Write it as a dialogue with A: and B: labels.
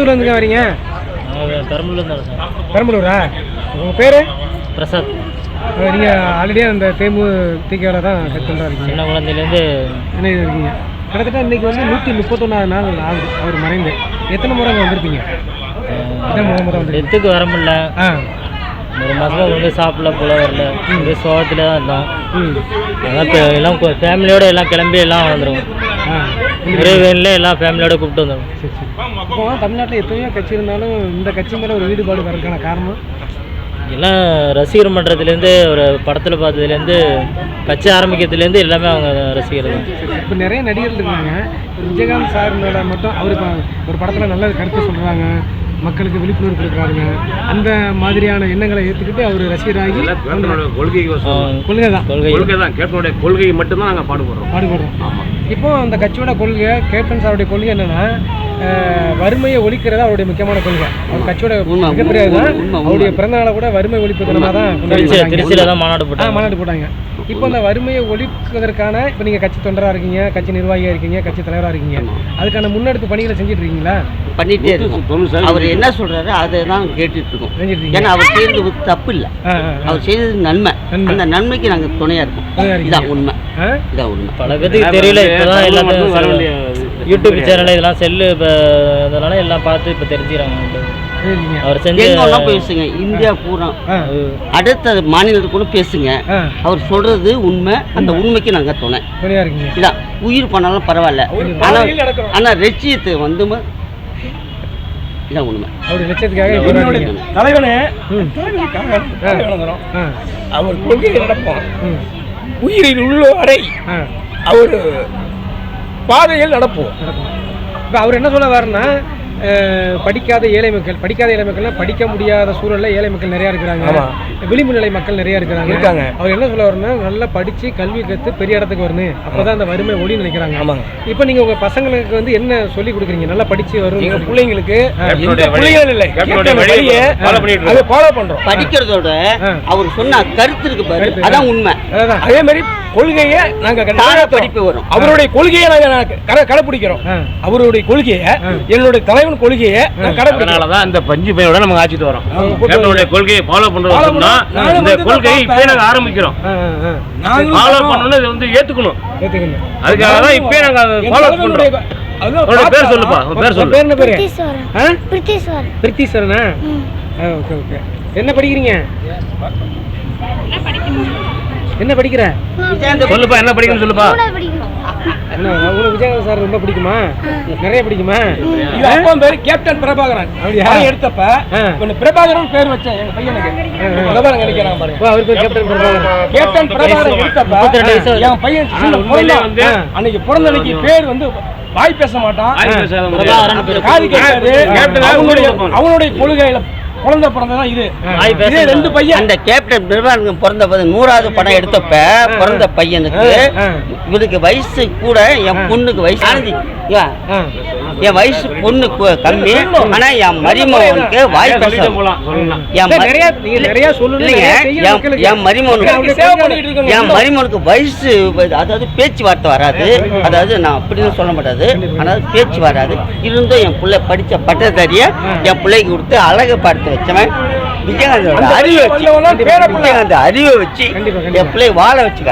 A: ஊர்ல இருந்துங்க வரீங்க? பெரம்பலூரா? உங்கள் பேர்?
B: பிரசாத்.
A: நீங்கள் ஆல்ரெடியாக அந்த தேமு திகாவில் தான் செட் இருக்கீங்க.
B: சின்ன குழந்தையிலேருந்து
A: இது இருக்கீங்க? கிட்டத்தட்ட இன்னைக்கு வந்து நூற்றி முப்பத்தொன்னாவது நாள் ஆகுது. அவர் மறைந்து. எத்தனை முறை அங்கே வந்திருப்பீங்க?
B: டெத்துக்கு வர முடியல. ஒரு மாதமாக வந்து சாப்பிடல போல வரல. ஒரே சோகத்தில் தான் இருந்தோம். அதான் எல்லாம் ஃபேமிலியோட எல்லாம் கிளம்பி எல்லாம் வந்துடும்
A: ஆ
B: ஒரே வேனில் எல்லாம் ஃபேமிலியோட கூப்பிட்டு
A: சரி இப்போ தமிழ்நாட்டில் எத்தனையோ கட்சி இருந்தாலும் இந்த கட்சி மேலே ஒரு ஈடுபாடு வரதுக்கான காரணம்?
B: எல்லாம் ரசிகர் மன்றத்துலேருந்து ஒரு படத்தில் பார்த்ததுலேருந்து கட்சி ஆரம்பிக்கிறதுலேருந்து எல்லாமே அவங்க ரசிகர் தான்.
A: இப்போ நிறைய நடிகர்கள் இருக்காங்க. விஜயகாந்த் சார் மேலே மட்டும் அவர் இப்போ ஒரு படத்தில் நல்ல கருத்து சொல்கிறாங்க மக்களுக்கு விழிப்புணர்வு கொடுக்குறாருங்க அந்த மாதிரியான எண்ணங்களை ஏற்றுக்கிட்டு அவர் ரசிகராகி
C: வசம்.
A: கொள்கை தான்
B: கொள்கை
C: கொள்கை தான் கேப்டனுடைய கொள்கையை மட்டும்தான் நாங்கள் பாடுபடுறோம்.
A: பாடுபடுறோம். இப்போ அந்த கட்சியோட கொள்கை கேப்டன் சாருடைய கொள்கை என்னன்னா வறுமையை ஒழிக்கிறதா அவருடைய முக்கியமான கொள்கை. அவர் கட்சியோட மிகப்பெரிய அவருடைய பிறந்த நாளை கூட வறுமை ஒழிப்பு தினமாக தான்
B: மாநாடு போட்டாங்க.
A: மாநாடு போட்டாங்க. இப்போ அந்த வறுமையை ஒழிப்பதற்கான இப்போ நீங்கள் கட்சி தொண்டராக இருக்கீங்க கட்சி நிர்வாகியாக இருக்கீங்க கட்சி தலைவராக இருக்கீங்க. அதுக்கான முன்னெடுப்பு பணிகளை செஞ்சுட்டு இருக்கீங்களா?
D: பண்ணிட்டே இருக்கோம். அவர் என்ன சொல்றாரு அதை தான் கேட்டுட்டு இருக்கோம்.
A: செஞ்சுட்டு இருக்கீங்க.
D: ஏன்னா அவர் செய்யறது தப்பு இல்லை. அவர் செய்தது நன்மை. அந்த நன்மைக்கு நாங்கள் துணையா இருக்கோம். இதான் உண்மை? இதான் உண்மை.
B: பல பேத்துக்கு தெரியல இப்போதான் எல்லாத்தையும் யூடியூப் சேனல் இதெல்லாம் செல்லு இப்போ இதனால எல்லாம் பார்த்து இப்போ தெரிஞ்சுக்கிறாங்க அவர் செஞ்ச
D: பேசுங்க. இந்தியா பூரா. அடுத்த மாநிலத்துக்கு கூட பேசுங்க. அவர் சொல்றது உண்மை. அந்த உண்மைக்கு நாங்க துணை. இதான் உயிர் பண்ணாலும் பரவாயில்ல. ஆனா ஆனா லட்சியத்தை வந்து இதான் உண்மை.
E: தலைவனே அவர் கொள்கையை நடப்போம் உயிரில் உள்ள வரை அவர் பாதையில் நடப்போம்
A: இப்போ அவர் என்ன சொல்ல வாருன்னா அஹ், படிக்காத ஏழை மக்கள் படிக்காத ஏழை மக்கள்னா படிக்க முடியாத சூழல்ல ஏழை மக்கள் நிறைய இருக்கிறாங்க. விளிம்பு நிலை மக்கள் நிறைய இருக்கிறாங்க
E: இருக்காங்க.
A: அவர் என்ன சொல்ல வரணும்னா நல்லா படிச்சு கல்வி கற்று பெரிய இடத்துக்கு வரணும் அப்பதான் அந்த வறுமை ஒளி நினைக்கிறாங்க
E: ஆமாங்க.
A: இப்போ நீங்க உங்க பசங்களுக்கு வந்து என்ன சொல்லி கொடுக்குறீங்க நல்லா படிச்சு வரும்
E: எங்க பிள்ளைங்களுக்கு பிள்ளைகள் இல்லை. அதை ஃபாலோ
D: படிக்கிறதோட. அவர் சொன்ன கருத்து இருக்கு பாரு. அதான் உண்மை
E: அதே மாதிரி கொள்கையை நாங்க.
D: படிப்பு வரும்.
E: அவருடைய கொள்கையை நாங்க கட- கடைப்பிடிக்கிறோம்.
A: ஆ.
E: அவருடைய கொள்கையை என்னுடைய தலைவன் கொள்கையை நான் கடைப்பிடிக்கிறோம்.
C: அதனால தான் இந்த பஞ்சு பையோட நமக்கு ஆட்சிட்டு வரோம். கேப்டனுடைய கொள்கையை ஃபாலோ பண்றோம் இந்த கொள்கையை இப்பயே நாங்கள் ஆரம்பிக்கிறோம். ஃபாலோ. பண்ணணும் இதை வந்து ஏத்துக்கணும்.
A: ஏற்றுக்கணும்
C: அதுக்காக தான் இப்பயே
E: என்
C: ஃபாலோ பண்றோம். பேர் சொல்லுப்பா. பேர் சொல்லு.
A: பேர் என்ன பேரு?
F: பிரித்தீஸ்வரன்.
A: ஆ?
F: பிரித்தீஸ்வரன்.
A: Okay okay. என்ன படிக்கிறீங்க? என்ன படிக்கிற?
C: சொல்லுப்பா என்ன படிக்கணும்னு சொல்லுப்பா.
F: படிக்கணும்.
A: என்ன விஜயகாந்த் சார் ரொம்ப பிடிக்குமா? நிறைய பிடிக்குமா?
E: இது அப்பா பேரு கேப்டன் பிரபாகரன்? படம் எடுத்தப்ப. இவனு பிரபாகரன் பேர் வச்சேன் எங்க பையனுக்கு பிரபாகரன் நினைக்கிறான் பாருங்க
A: அவர் பேர் கேப்டன் பிரபாகரன்.
E: கேப்டன் பிரபாகரன் எடுத்தப்ப என் பையன்.
C: வந்து-
E: அன்னைக்கு பிறந்த அன்னைக்கு பேர் வந்து வாய் பேச மாட்டான். அவனுடைய. அவனுடைய கொள்கையில குழந்தை பிறந்ததான் இது. ரெண்டு பையன்.
D: அந்த கேப்டன் பிரபாகரன் பிறந்த போது நூறாவது படம் எடுத்தப்ப பிறந்த பையனுக்கு. இவனுக்கு வயசு கூட என் பொண்ணுக்கு வயசு என் வயசு பொண்ணு கம்மி ஆனா என் மருமகனுக்கு வாய் என் மருமகனுக்கு என் மருமகனுக்கு வயசு அதாவது பேச்சுவார்த்தை வராது. அதாவது நான் அப்படின்னு சொல்ல மாட்டாது. அதாவது பேச்சு வராது. இருந்தும் என் பிள்ளை படிச்ச பட்டதாரிய என் பிள்ளைக்கு கொடுத்து அழகு பார்த்து வச்சவன் விஜயகாந்தோட
E: அந்த
D: அறிவை வச்சு. விஜயகாந்த் அறிவை வச்சு. என் பிள்ளை வாழ வச்சுக்க